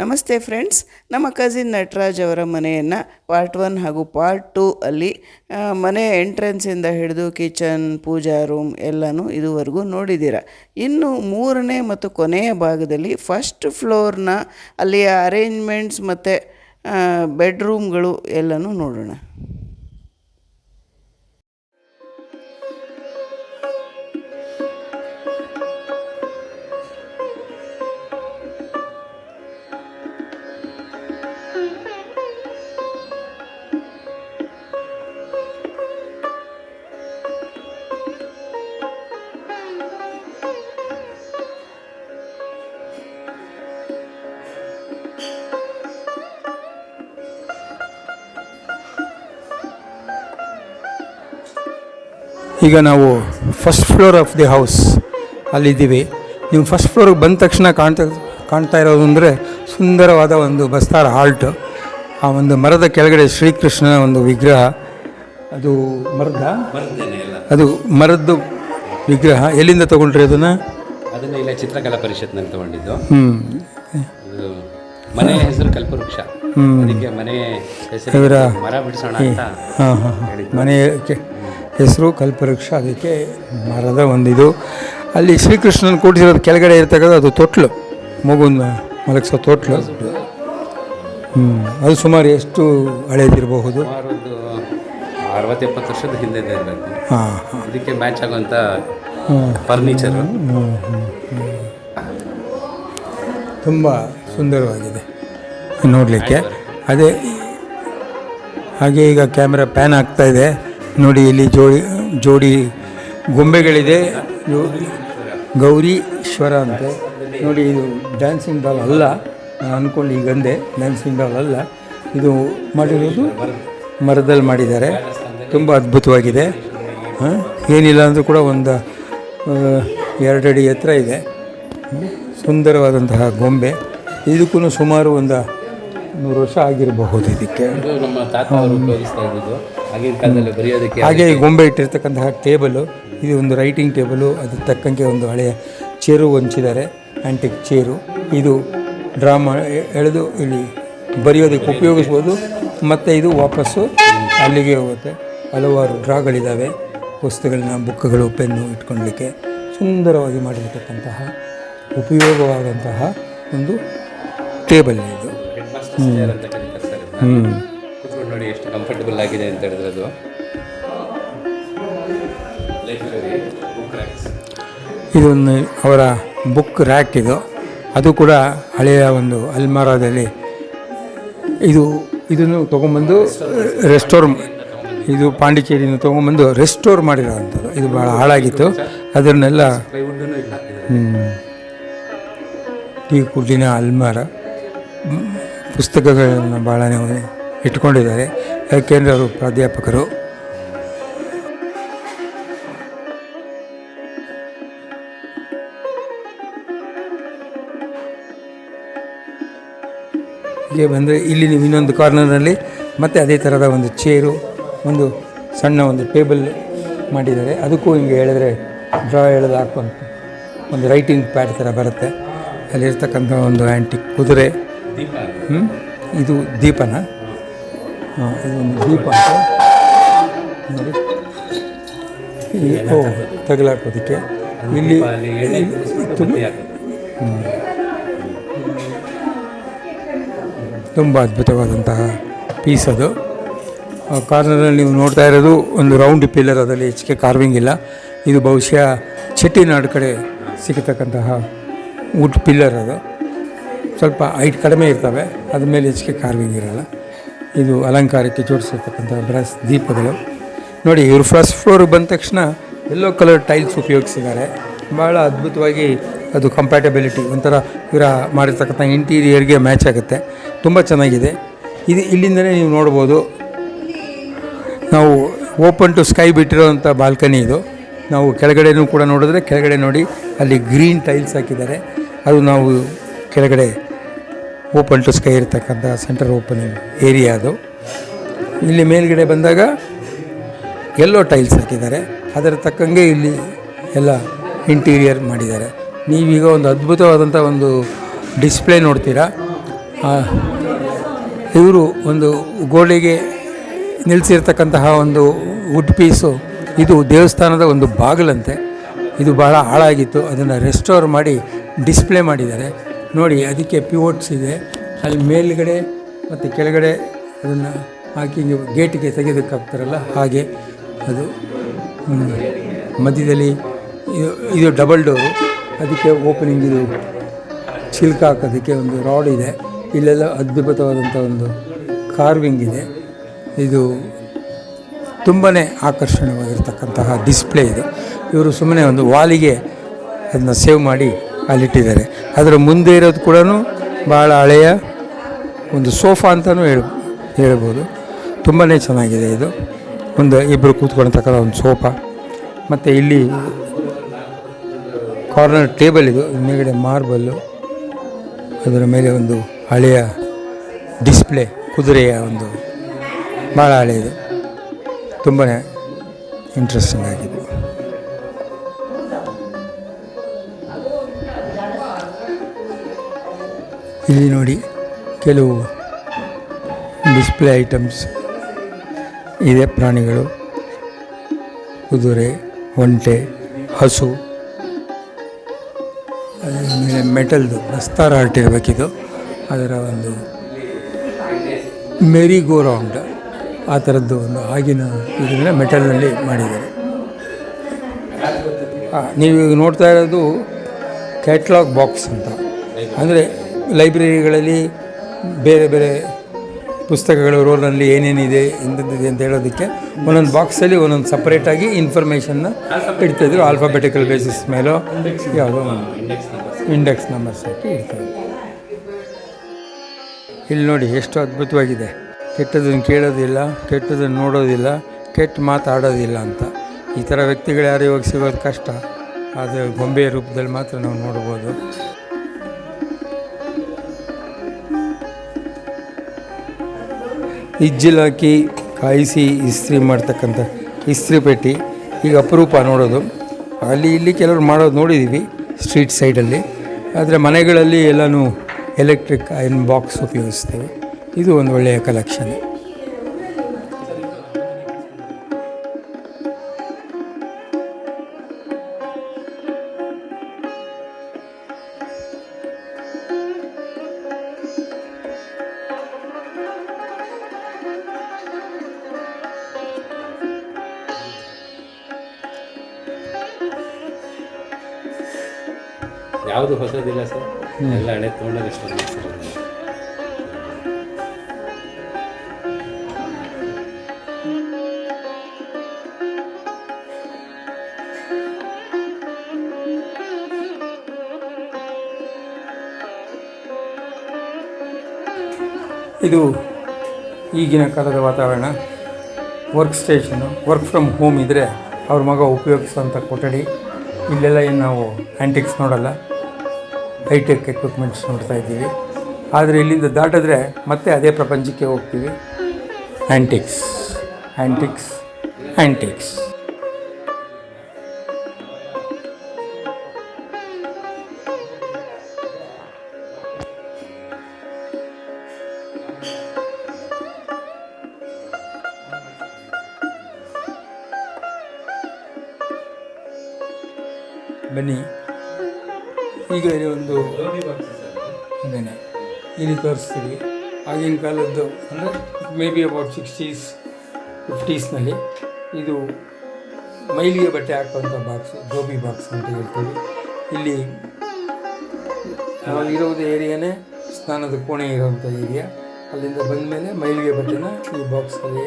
ನಮಸ್ತೆ ಫ್ರೆಂಡ್ಸ್, ನಮ್ಮ ಕಸಿನ್ ನಟರಾಜ್ ಅವರ ಮನೆಯನ್ನು ಪಾರ್ಟ್ ಒನ್ ಹಾಗೂ ಪಾರ್ಟ್ ಟೂ ಅಲ್ಲಿ ಮನೆ ಎಂಟ್ರೆನ್ಸಿಂದ ಹಿಡಿದು ಕಿಚನ್ ಪೂಜಾ ರೂಮ್ ಎಲ್ಲನೂ ಇದುವರೆಗೂ ನೋಡಿದ್ದೀರ. ಇನ್ನು ಮೂರನೇ ಮತ್ತು ಕೊನೆಯ ಭಾಗದಲ್ಲಿ ಫಸ್ಟ್ ಫ್ಲೋರ್ನ ಅಲ್ಲಿಯ ಅರೇಂಜ್ಮೆಂಟ್ಸ್ ಮತ್ತು ಬೆಡ್ರೂಮ್ಗಳು ಎಲ್ಲನೂ ನೋಡೋಣ. ಈಗ ನಾವು first floor of the house ಅಲ್ಲಿದ್ದೀವಿ. ನೀವು ಫಸ್ಟ್ ಫ್ಲೋರ್ಗೆ ಬಂದ ತಕ್ಷಣ ಕಾಣ್ತಾ ಕಾಣ್ತಾ ಇರೋದು ಅಂದರೆ ಸುಂದರವಾದ ಒಂದು ಬಸ್ತಾರ್ ಹಾಲ್ಟ್. ಆ ಒಂದು ಮರದ ಕೆಳಗಡೆ ಶ್ರೀಕೃಷ್ಣನ ಒಂದು ವಿಗ್ರಹ. ಅದು ಮರದ? ಅದು ಮರದ್ದು ವಿಗ್ರಹ. ಎಲ್ಲಿಂದ ತೊಗೊಂಡ್ರಿ ಅದನ್ನು? ಅದನ್ನು ಇಲ್ಲ ಚಿತ್ರಕಲಾ ಪರಿಷತ್ನಲ್ಲಿ ತಗೊಂಡಿದ್ದು. ಹ್ಞೂ ಮನೆಯ ಮನೆ ಹೆಸರು ಕಲ್ಪವೃಕ್ಷ. ಅದಕ್ಕೆ ಮನೆ ಹೆಸರು ಮರ ಬಿಡಿಸೋಣ ಅಂತ ಹಾಂ ಹಾಂ ಮನೆ ಹೆಸರು ಕಲ್ಪವೃಕ್ಷ ಅದಕ್ಕೆ ಮರದ ಒಂದಿದು. ಅಲ್ಲಿ ಶ್ರೀಕೃಷ್ಣನ ಕೂಡಿಸಿರೋದು ಕೆಳಗಡೆ ಇರ್ತಕ್ಕಂಥ ಅದು ತೊಟ್ಲು ಮಗುನ ಮಲಗಿಸೋ ತೊಟ್ಲು. ಹ್ಞೂ ಅದು ಸುಮಾರು ಎಷ್ಟು ಹಳೇದಿರಬಹುದು? ಅರವತ್ತೆಪ್ಪತ್ತು ವರ್ಷದ ಹಿಂದೆ ಹಾಂ. ಅದಕ್ಕೆ ಮ್ಯಾಚ್ ಆಗುವಂಥ ಫರ್ನಿಚರ್. ತುಂಬ ಸುಂದರವಾಗಿದೆ ನೋಡಲಿಕ್ಕೆ. ಅದೇ ಹಾಗೆ ಈಗ ಕ್ಯಾಮ್ರಾ ಪ್ಯಾನ್ ಆಗ್ತಾ ಇದೆ. ನೋಡಿ, ಇಲ್ಲಿ ಜೋಡಿ ಜೋಡಿ ಗೊಂಬೆಗಳಿದೆ. ಗೌರೀಶ್ವರ ಅಂತ. ನೋಡಿ, ಇದು ಡ್ಯಾನ್ಸಿಂಗ್ ಬಾಲ್ ಅಲ್ಲ. ನಾನು ಅಂದ್ಕೊಂಡು ಈಗ ಅಂದೆ ಡ್ಯಾನ್ಸಿಂಗ್ ಬಾಲ್ ಅಲ್ಲ. ಇದು ಮಾಡಿರೋದು ಮರದಲ್ಲಿ ಮಾಡಿದ್ದಾರೆ. ತುಂಬ ಅದ್ಭುತವಾಗಿದೆ. ಏನಿಲ್ಲ ಅಂದರೂ ಕೂಡ ಒಂದು ಎರಡು ಅಡಿ ಎತ್ತರ ಇದೆ. ಸುಂದರವಾದಂತಹ ಗೊಂಬೆ. ಇದಕ್ಕೂ ಸುಮಾರು ಒಂದು ನೂರು ವರ್ಷ ಆಗಿರಬಹುದು. ಇದಕ್ಕೆ ಇದು ನಮ್ಮ ತಾತ ಅವರು ಉಪಯೋಗಿಸ್ತಾ ಇದ್ದಿದ್ದು. ಆಗಿನ ಕಾಲದಲ್ಲಿ ಬರೆಯೋದಕ್ಕೆ ಹಾಗೆ ಈ ಗೊಂಬೆ ಇಟ್ಟಿರ್ತಕ್ಕಂತಹ ಟೇಬಲು ಇದು ಒಂದು ರೈಟಿಂಗ್ ಟೇಬಲು ಅದು ತಕ್ಕಂಗೆ ಒಂದು ಹಳೆಯ ಚೇರು ಹೊಂಚಿದ್ದಾರೆ ಆಂಟಿಕ್ ಚೇರು. ಇದು ಡ್ರಾ ಎಳೆದು ಇಲ್ಲಿ ಬರೆಯೋದಕ್ಕೆ ಉಪಯೋಗಿಸ್ಬೋದು. ಮತ್ತು ಇದು ವಾಪಸ್ಸು ಅಲ್ಲಿಗೆ ಹೋಗುತ್ತೆ. ಹಲವಾರು ಡ್ರಾಗಳಿದ್ದಾವೆ ವಸ್ತುಗಳನ್ನ ಬುಕ್ಗಳು ಪೆನ್ನು ಇಟ್ಕೊಳ್ಳಿಕ್ಕೆ ಸುಂದರವಾಗಿ ಮಾಡಿರ್ತಕ್ಕಂತಹ ಉಪಯೋಗವಾದಂತಹ ಒಂದು ಟೇಬಲ್ ಇದು. ಚೇರ್ ಅಂತ ಕರೀತಾರೆ ಸರ್ ನೋಡಿ ಎಷ್ಟು ಕಂಫರ್ಟಬಲ್ ಆಗಿದೆ ಅಂತ ಹೇಳಿದ್ರೆ ಅದು ಲೈಬ್ರರಿ ಬುಕ್ ಇದೊಂದು ಅವರ ಬುಕ್ ರ್ಯಾಕ್ ಇದು. ಅದು ಕೂಡ ಹಳೆಯ ಒಂದು ಅಲ್ಮಾರಾದಲ್ಲಿ ಇದು ಇದನ್ನು ತೊಗೊಂಬಂದು ರೆಸ್ಟೋರ್ ಇದು ಪಾಂಡಿಚೇರಿಯಿಂದ ತೊಗೊಂಬಂದು ರೆಸ್ಟೋರ್ ಮಾಡಿರೋವಂಥದ್ದು. ಇದು ಭಾಳ ಹಾಳಾಗಿತ್ತು. ಅದನ್ನೆಲ್ಲ ಟೀ ಕುಡ್ಡಿನ ಅಲ್ಮಾರ. ಪುಸ್ತಕಗಳನ್ನು ಭಾಳನೇ ಇಟ್ಕೊಂಡಿದ್ದಾರೆ ಯಾಕೆಂದರೆ ಅವರು ಪ್ರಾಧ್ಯಾಪಕರು. ಹೀಗೆ ಬಂದರೆ ಇಲ್ಲಿ ನೀವು ಇನ್ನೊಂದು ಕಾರ್ನರ್ನಲ್ಲಿ ಮತ್ತೆ ಅದೇ ಥರದ ಒಂದು ಚೇರು ಒಂದು ಸಣ್ಣ ಒಂದು ಟೇಬಲ್ ಮಾಡಿದ್ದಾರೆ. ಅದಕ್ಕೂ ಹಿಂಗೆ ಹೇಳಿದ್ರೆ ಡ್ರಾ ಎಳೆದು ಹಾಕುವಂಥ ಒಂದು ರೈಟಿಂಗ್ ಪ್ಯಾಡ್ ಥರ ಬರುತ್ತೆ. ಅಲ್ಲಿರ್ತಕ್ಕಂಥ ಒಂದು ಆ್ಯಂಟಿಕ್ ಕುದುರೆ. ಇದು. ದೀಪನ? ಹಾಂ ಇದೊಂದು ದೀಪ ಅಂತ. ನೋಡಿ. ಓ ತಗಲಾಕೋದಕ್ಕೆ. ಇಲ್ಲಿ ತುಂಬ. ತುಂಬ ಅದ್ಭುತವಾದಂತಹ ಪೀಸ್ ಅದು. ಆ ಕಾರ್ನರಲ್ಲಿ ನೀವು ನೋಡ್ತಾ ಇರೋದು ಒಂದು ರೌಂಡ್ ಪಿಲ್ಲರ್ ಅದರಲ್ಲಿ ಹೆಚ್ಚಿಗೆ ಕಾರ್ವಿಂಗ್ ಇಲ್ಲ. ಇದು ಬಹುಶಃ ಚೆಟ್ಟಿನಾಡು ಕಡೆ ಸಿಗತಕ್ಕಂತಹ ವುಡ್ ಪಿಲ್ಲರ್ ಅದು. ಸ್ವಲ್ಪ ಹೈಟ್ ಕಡಿಮೆ ಇರ್ತವೆ, ಅದ್ರ ಮೇಲೆ ಹೆಚ್ಚಿಗೆ ಕಾರ್ವಿಂಗ್ ಇರಲ್ಲ. ಇದು ಅಲಂಕಾರಕ್ಕೆ ಜೋಡಿಸಿರ್ತಕ್ಕಂಥ ಬ್ರಸ್ ದೀಪಗಳು. ನೋಡಿ, ಇವರು ಫಸ್ಟ್ ಫ್ಲೋರಿಗೆ ಬಂದ ತಕ್ಷಣ ಎಲ್ಲೋ ಕಲರ್ ಟೈಲ್ಸ್ ಉಪಯೋಗಿಸಿದ್ದಾರೆ. ಭಾಳ ಅದ್ಭುತವಾಗಿ ಅದು ಕಂಪ್ಯಾಟಬಿಲಿಟಿ ಒಂಥರ ಇವರ ಮಾಡಿರ್ತಕ್ಕಂಥ ಇಂಟೀರಿಯರ್ಗೆ ಮ್ಯಾಚ್ ಆಗುತ್ತೆ. ತುಂಬ ಚೆನ್ನಾಗಿದೆ. ಇದು ಇಲ್ಲಿಂದಲೇ ನೀವು ನೋಡ್ಬೋದು. ನಾವು ಓಪನ್ ಟು ಸ್ಕೈ ಬಿಟ್ಟಿರೋವಂಥ ಬಾಲ್ಕನಿ ಇದು. ನಾವು ಕೆಳಗಡೆನೂ ಕೂಡ ನೋಡಿದ್ರೆ, ಕೆಳಗಡೆ ನೋಡಿ, ಅಲ್ಲಿ ಗ್ರೀನ್ ಟೈಲ್ಸ್ ಹಾಕಿದ್ದಾರೆ. ಅದು ನಾವು ಕೆಳಗಡೆ ಓಪನ್ ಟು ಸ್ಕೈ ಇರತಕ್ಕಂಥ ಸೆಂಟರ್ ಓಪನಿಂಗ್ ಏರಿಯಾ ಅದು. ಇಲ್ಲಿ ಮೇಲ್ಗಡೆ ಬಂದಾಗ ಎಲ್ಲೋ ಟೈಲ್ಸ್ ಹಾಕಿದ್ದಾರೆ. ಅದರ ತಕ್ಕಂಗೆ ಇಲ್ಲಿ ಎಲ್ಲ ಇಂಟೀರಿಯರ್ ಮಾಡಿದ್ದಾರೆ. ನೀವೀಗ ಒಂದು ಅದ್ಭುತವಾದಂಥ ಒಂದು ಡಿಸ್ಪ್ಲೇ ನೋಡ್ತೀರಾ? ಇವರು ಒಂದು ಗೋಡೆಗೆ ನಿಲ್ಲಿಸಿರ್ತಕ್ಕಂತಹ ಒಂದು ವುಡ್ ಪೀಸು. ಇದು ದೇವಸ್ಥಾನದ ಒಂದು ಬಾಗಿಲಂತೆ. ಇದು ಭಾಳ ಹಾಳಾಗಿತ್ತು. ಅದನ್ನು ರೆಸ್ಟೋರ್ ಮಾಡಿ ಡಿಸ್ಪ್ಲೇ ಮಾಡಿದ್ದಾರೆ. ನೋಡಿ, ಅದಕ್ಕೆ ಪಿವೋಟ್ಸ್ ಇದೆ. ಅಲ್ಲಿ ಮೇಲುಗಡೆ ಮತ್ತು ಕೆಳಗಡೆ ಅದನ್ನು ಹಾಕಿ ನೀವು ಗೇಟಿಗೆ ತೆಗೆದಕ್ಕಾಗ್ತಾರಲ್ಲ, ಹಾಗೆ ಅದು ಮಧ್ಯದಲ್ಲಿ ಇದು ಇದು ಡಬಲ್ ಡೋರು ಅದಕ್ಕೆ ಓಪನಿಂಗ್ ಇದು ಚಿಲ್ಕ ಹಾಕೋದಕ್ಕೆ ಒಂದು ರಾಡ್ ಇದೆ. ಇಲ್ಲೆಲ್ಲ ಅದ್ಭುತವಾದಂಥ ಒಂದು ಕಾರ್ವಿಂಗ್ ಇದೆ. ಇದು ತುಂಬಾ ಆಕರ್ಷಣೀಯವಾಗಿರ್ತಕ್ಕಂತಹ ಡಿಸ್ಪ್ಲೇ ಇದು. ಇವರು ಸುಮ್ಮನೆ ಒಂದು ವಾಲಿಗೆ ಅದನ್ನ ಸೇವ್ ಮಾಡಿ ಅಲ್ಲಿಟ್ಟಿದ್ದಾರೆ. ಅದರ ಮುಂದೆ ಇರೋದು ಕೂಡ ಭಾಳ ಹಳೆಯ ಒಂದು ಸೋಫಾ ಅಂತಲೂ ಹೇಳ ಹೇಳ್ಬೋದು ತುಂಬಾ ಚೆನ್ನಾಗಿದೆ ಇದು. ಒಂದು ಇಬ್ಬರು ಕೂತ್ಕೊಳ್ತಕ್ಕಂಥ ಒಂದು ಸೋಫಾ. ಮತ್ತು ಇಲ್ಲಿ ಕಾರ್ನರ್ ಟೇಬಲ್ ಇದು. ಮೇಲ್ಗಡೆ ಮಾರ್ಬಲ್ಲು ಅದರ ಮೇಲೆ ಒಂದು ಹಳೆಯ ಡಿಸ್ಪ್ಲೇ, ಕುದುರೆಯ ಒಂದು ಭಾಳ ಹಳೆಯದು. ತುಂಬಾ ಇಂಟ್ರೆಸ್ಟಿಂಗ್ ಆಗಿದೆ. ಇಲ್ಲಿ ನೋಡಿ ಕೆಲವು ಡಿಸ್ಪ್ಲೇ ಐಟಮ್ಸ್ ಇದೆ ಪ್ರಾಣಿಗಳು. ಕುದುರೆ, ಒಂಟೆ, ಹಸು ಮೇಲೆ ಮೆಟಲ್ದು ಬಸ್ತಾರ ಇರಬೇಕಿದು. ಅದರ ಒಂದು ಮೆರಿ ಗೋ ರೌಂಡ್ ಆ ಥರದ್ದು ಒಂದು ಆಗಿನ ಇದನ್ನ ಮೆಟಲ್ನಲ್ಲಿ ಮಾಡಿದ್ದಾರೆ. ನೀವು ನೋಡ್ತಾ ಇರೋದು ಕ್ಯಾಟ್ಲಾಗ್ ಬಾಕ್ಸ್ ಅಂತ. ಅಂದರೆ ಲೈಬ್ರರಿಗಳಲ್ಲಿ ಬೇರೆ ಬೇರೆ ಪುಸ್ತಕಗಳು ರೋಲ್ನಲ್ಲಿ ಏನೇನಿದೆ ಎಂಥದ್ದಿದೆ ಅಂತ ಹೇಳೋದಕ್ಕೆ ಒಂದೊಂದು ಬಾಕ್ಸಲ್ಲಿ ಒಂದೊಂದು ಸಪ್ರೇಟಾಗಿ ಇನ್ಫಾರ್ಮೇಷನ್ನ ಇಡ್ತಾಯಿದ್ರು ಆಲ್ಫಾಬೆಟಿಕಲ್ ಬೇಸಿಸ್ ಮೇಲೋ ಯಾವುದೋ ಇಂಡೆಕ್ಸ್ ನಂಬರ್ಸ್ ಹಾಕಿ ಇಡ್ತಾರೆ ಇಲ್ಲಿ ನೋಡಿ ಎಷ್ಟು ಅದ್ಭುತವಾಗಿದೆ. ಕೆಟ್ಟದನ್ನು ಕೇಳೋದಿಲ್ಲ ಕೆಟ್ಟದನ್ನು ನೋಡೋದಿಲ್ಲ, ಕೆಟ್ಟ ಮಾತಾಡೋದಿಲ್ಲ ಅಂತ. ಈ ಥರ ವ್ಯಕ್ತಿಗಳು ಯಾರು ಇವಾಗ ಸಿಗೋದು ಕಷ್ಟ. ಆದರೆ ಗೊಂಬೆಯ ರೂಪದಲ್ಲಿ ಮಾತ್ರ ನಾವು ನೋಡ್ಬೋದು. ಇಜ್ಜಿಲ್ ಹಾಕಿ ಕಾಯಿಸಿ ಇಸ್ತ್ರಿ ಮಾಡ್ತಕ್ಕಂಥ ಇಸ್ತ್ರಿ ಪೆಟ್ಟಿ, ಈಗ ಅಪರೂಪ ನೋಡೋದು. ಅಲ್ಲಿ ಇಲ್ಲಿ ಕೆಲವರು ಮಾಡೋದು ನೋಡಿದ್ದೀವಿ ಸ್ಟ್ರೀಟ್ ಸೈಡಲ್ಲಿ ಆದರೆ ಮನೆಗಳಲ್ಲಿ ಎಲ್ಲನೂ ಎಲೆಕ್ಟ್ರಿಕ್ ಐರನ್ ಬಾಕ್ಸ್ ಉಪಯೋಗಿಸ್ತೇವೆ. ಇದು ಒಂದು ಒಳ್ಳೆಯ ಕಲೆಕ್ಷನ್ ಯಾವುದು ಹೊಸದಿಲ್ಲ ಸರ್. ಎಲ್ಲ ಹಳೆ ತೊಗೊಂಡಾಗ ಸರ್. ಇದು ಈಗಿನ ಕಾಲದ ವಾತಾವರಣ. Work station work from home ಇದ್ದರೆ ಅವ್ರ ಮಗ ಉಪಯೋಗಿಸುವಂಥ ಕೊಠಡಿ. ಇಲ್ಲೆಲ್ಲ ಏನು ನಾವು ಆ್ಯಂಟಿಕ್ಸ್ ನೋಡಲ್ಲ. ಹೈಟೆಕ್ ಎಕ್ವಿಪ್ಮೆಂಟ್ಸ್ ನೋಡ್ತಾ ಇದ್ದೀವಿ. ಆದರೆ ಇಲ್ಲಿಂದ ದಾಟಿದ್ರೆ ಮತ್ತೆ ಅದೇ ಪ್ರಪಂಚಕ್ಕೆ ಹೋಗ್ತೀವಿ. ಆ್ಯಂಟಿಕ್ಸ್ ಆ್ಯಂಟಿಕ್ಸ್ ಆ್ಯಂಟಿಕ್ಸ್ ಈಗ ಒಂದು ಇದೇನೆ ಇಲ್ಲಿ ತೋರಿಸ್ತೀವಿ. ಆಗಿನ ಕಾಲದ್ದು ಅಂದರೆ ಮೇ ಬಿ ಅಬೌಟ್ ಸಿಕ್ಸ್ಟೀಸ್ ಫಿಫ್ಟೀಸ್ನಲ್ಲಿ ಇದು ಮೈಲಿಗೆ ಬಟ್ಟೆ ಹಾಕುವಂಥ ಬಾಕ್ಸು ಗೋಬಿ ಬಾಕ್ಸ್ ಅಂತ ಹೇಳ್ತೀವಿ. ಇಲ್ಲಿ ನಾವು ಇರೋದು ಏರಿಯಾನೇ ಸ್ನಾನದ ಕೋಣೆ ಇರೋವಂಥ ಏರಿಯಾ ಅಲ್ಲಿಂದ ಬಂದ ಮೇಲೆ ಮೈಲಿಗೆ ಬಟ್ಟೆನ ಈ ಬಾಕ್ಸಲ್ಲಿ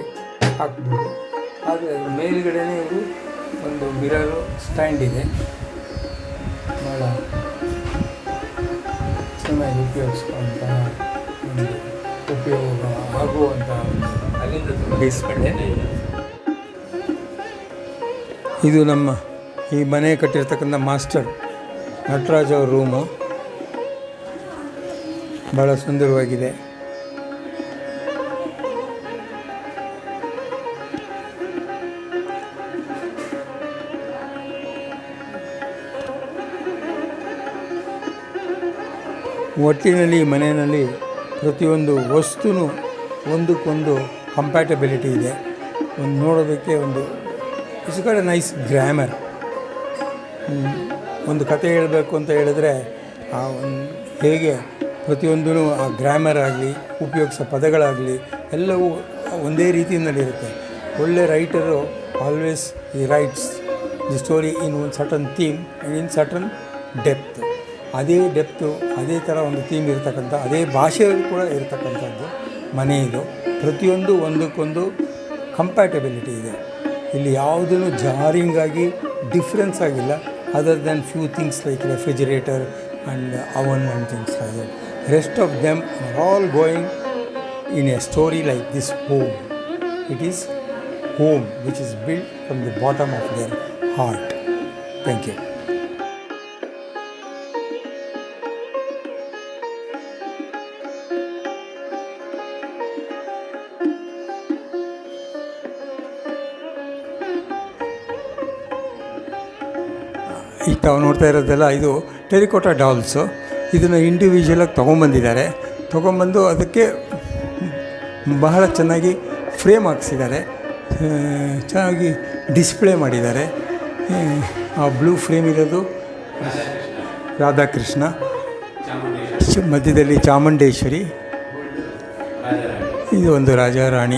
ಹಾಕ್ಬೋದು. ಆದರೆ ಮೇಲುಗಡೆನೇ ಇದು ಒಂದು ಮಿರರು ಸ್ಟ್ಯಾಂಡ್ ಇದೆ ಭಾಳ ಚೆನ್ನಾಗಿ ಉಪಯೋಗಿಸ್ಕೊಂತ ಉಪಯೋಗ ಆಗುವಂಥ ಅಲ್ಲಿಂದ ಡಿಸ್ಪ್ಲೇ ಇದು ನಮ್ಮ ಈ ಮನೆ ಕಟ್ಟಿರ್ತಕ್ಕಂಥ ಮಾಸ್ಟರ್ ನಟರಾಜ್ ಅವ್ರ ರೂಮು ಭಾಳ ಸುಂದರವಾಗಿದೆ. ಒಟ್ಟಿನಲ್ಲಿ ಮನೆಯಲ್ಲಿ ಪ್ರತಿಯೊಂದು ವಸ್ತುನೂ ಒಂದಕ್ಕೊಂದು ಕಂಪ್ಯಾಟಬಿಲಿಟಿ ಇದೆ. ಒಂದು ನೋಡೋದಕ್ಕೆ ಒಂದು ಗಾಟ್ ಎ ನೈಸ್ ಗ್ರಾಮರ್ ಒಂದು ಕತೆ ಹೇಳಬೇಕು ಅಂತ ಹೇಳಿದ್ರೆ, ಆ ಒಂದು ಹೇಗೆ ಪ್ರತಿಯೊಂದೂ ಆ ಗ್ರಾಮರ್ ಆಗಲಿ, ಉಪಯೋಗಿಸೋ ಪದಗಳಾಗಲಿ, ಎಲ್ಲವೂ ಒಂದೇ ರೀತಿಯಲ್ಲಿರುತ್ತೆ ಒಳ್ಳೆ ರೈಟರು ಆಲ್ವೇಸ್ ಈ writes the story in one certain theme in certain depth ಅದೇ ಡೆಪ್ತು ಅದೇ ಥರ ಒಂದು ಥೀಮ್ ಇರತಕ್ಕಂಥ, ಅದೇ ಭಾಷೆಯೂ ಕೂಡ ಇರತಕ್ಕಂಥದ್ದು ಮನೆ ಇದು. ಪ್ರತಿಯೊಂದು ಒಂದಕ್ಕೊಂದು ಕಂಪ್ಯಾಟಬಿಲಿಟಿ ಇದೆ. ಇಲ್ಲಿ ಯಾವುದೂ ಜಾರಿಂಗಾಗಿ ಡಿಫ್ರೆನ್ಸ್ ಆಗಿಲ್ಲ. Other then few things like refrigerator and oven and things like rest of them are all going in a story like this home it is home which is build from the bottom of their heart thank you. ಈಗ ತಾವು ನೋಡ್ತಾ ಇರೋದೆಲ್ಲ ಇದು ಟೆರಿಕೋಟಾ dolls. ಇದನ್ನು ಇಂಡಿವಿಜುವಲಾಗಿ ತೊಗೊಂಬಂದಿದ್ದಾರೆ. ತೊಗೊಂಬಂದು ಅದಕ್ಕೆ ಬಹಳ ಚೆನ್ನಾಗಿ ಫ್ರೇಮ್ ಹಾಕ್ಸಿದ್ದಾರೆ. ಚೆನ್ನಾಗಿ ಡಿಸ್ಪ್ಲೇ ಮಾಡಿದ್ದಾರೆ. ಆ, ಬ್ಲೂ ಫ್ರೇಮ್ ಇರೋದು ರಾಧಾಕೃಷ್ಣ. ಮಧ್ಯದಲ್ಲಿ ಚಾಮುಂಡೇಶ್ವರಿ. ಇದು ಒಂದು Rajarani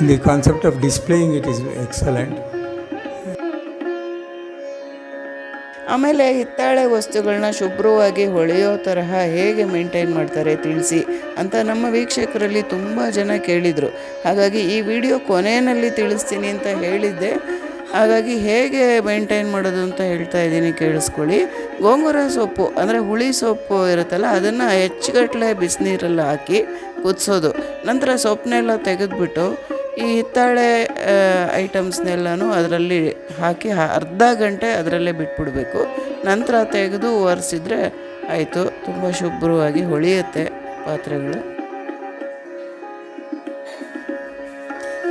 in the concept of displaying it is excellent ಆಮೇಲೆ ಹಿತ್ತಾಳೆ ವಸ್ತುಗಳನ್ನ ಶುಭ್ರವಾಗಿ ಹೊಳೆಯೋ ತರಹ ಹೇಗೆ ಮೇಂಟೈನ್ ಮಾಡ್ತಾರೆ ತಿಳಿಸಿ ಅಂತ ನಮ್ಮ ವೀಕ್ಷಕರಲ್ಲಿ ತುಂಬ ಜನ ಕೇಳಿದರು. ಹಾಗಾಗಿ ಈ ವಿಡಿಯೋ ಕೊನೆಯಲ್ಲಿ ತಿಳಿಸ್ತೀನಿ ಅಂತ ಹೇಳಿದ್ದೆ. ಹಾಗಾಗಿ ಹೇಗೆ ಮೇಂಟೈನ್ ಮಾಡೋದು ಅಂತ ಹೇಳ್ತಾ ಇದ್ದೀನಿ ಕೇಳಿಸ್ಕೊಳ್ಳಿ. ಗೋಂಗೂರ ಸೊಪ್ಪು ಅಂದರೆ ಹುಳಿ ಸೊಪ್ಪು ಇರುತ್ತಲ್ಲ, ಅದನ್ನು ಹೆಚ್ಚುಗಟ್ಟಲೆ ಬಿಸಿನೀರಲ್ಲಿ ಹಾಕಿ ಕುದಿಸೋದು. ನಂತರ ಸೊಪ್ಪನ್ನೆಲ್ಲ ತೆಗೆದುಬಿಟ್ಟು ಈ ಹಿತ್ತಾಳೆ ಐಟಮ್ಸ್ನೆಲ್ಲನೂ ಅದರಲ್ಲಿ ಹಾಕಿ ಅರ್ಧ ಗಂಟೆ ಅದರಲ್ಲೇ ಬಿಟ್ಬಿಡಬೇಕು. ನಂತರ ತೆಗೆದು ಒರೆಸಿದ್ರೆ ಆಯಿತು. ತುಂಬ ಶುಭ್ರವಾಗಿ ಹೊಳೆಯುತ್ತೆ ಪಾತ್ರೆಗಳು.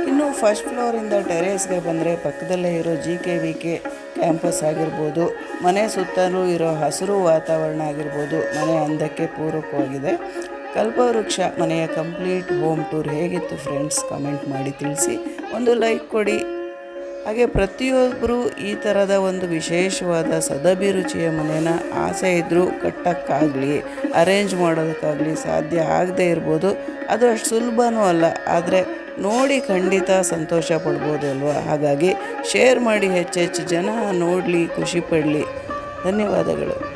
ಇನ್ನು ಫಸ್ಟ್ ಫ್ಲೋರಿಂದ ಟೆರೇಸ್ಗೆ ಬಂದರೆ ಪಕ್ಕದಲ್ಲೇ ಇರೋ G K V K campus ಆಗಿರ್ಬೋದು. ಮನೆ ಸುತ್ತಲೂ ಇರೋ ಹಸಿರು ವಾತಾವರಣ ಆಗಿರ್ಬೋದು. ಮನೆ ಅಂದಕ್ಕೆ ಪೂರಕವಾಗಿದೆ. ಕಲ್ಪವೃಕ್ಷ ಮನೆಯ ಕಂಪ್ಲೀಟ್ ಹೋಮ್ ಟೂರ್ ಹೇಗಿತ್ತು ಫ್ರೆಂಡ್ಸ್? ಕಮೆಂಟ್ ಮಾಡಿ ತಿಳಿಸಿ. ಒಂದು ಲೈಕ್ ಕೊಡಿ. ಹಾಗೆ ಪ್ರತಿಯೊಬ್ಬರು ಈ ಥರದ ಒಂದು ವಿಶೇಷವಾದ ಸದಭಿರುಚಿಯ ಮನೇನ ಆಸೆ ಇದ್ದರೂ ಕಟ್ಟೋಕ್ಕಾಗಲಿ ಅರೇಂಜ್ ಮಾಡೋದಕ್ಕಾಗಲಿ ಸಾಧ್ಯ ಆಗದೇ ಇರ್ಬೋದು. ಅದು ಅಷ್ಟು ಸುಲಭನೂ ಅಲ್ಲ, ಆದರೆ ನೋಡಿ ಖಂಡಿತ ಸಂತೋಷ ಪಡ್ಬೋದು ಅಲ್ವಾ? ಹಾಗಾಗಿ ಶೇರ್ ಮಾಡಿ, ಹೆಚ್ಚೆಚ್ಚು ಜನ ನೋಡಲಿ, ಖುಷಿ ಪಡಲಿ. ಧನ್ಯವಾದಗಳು.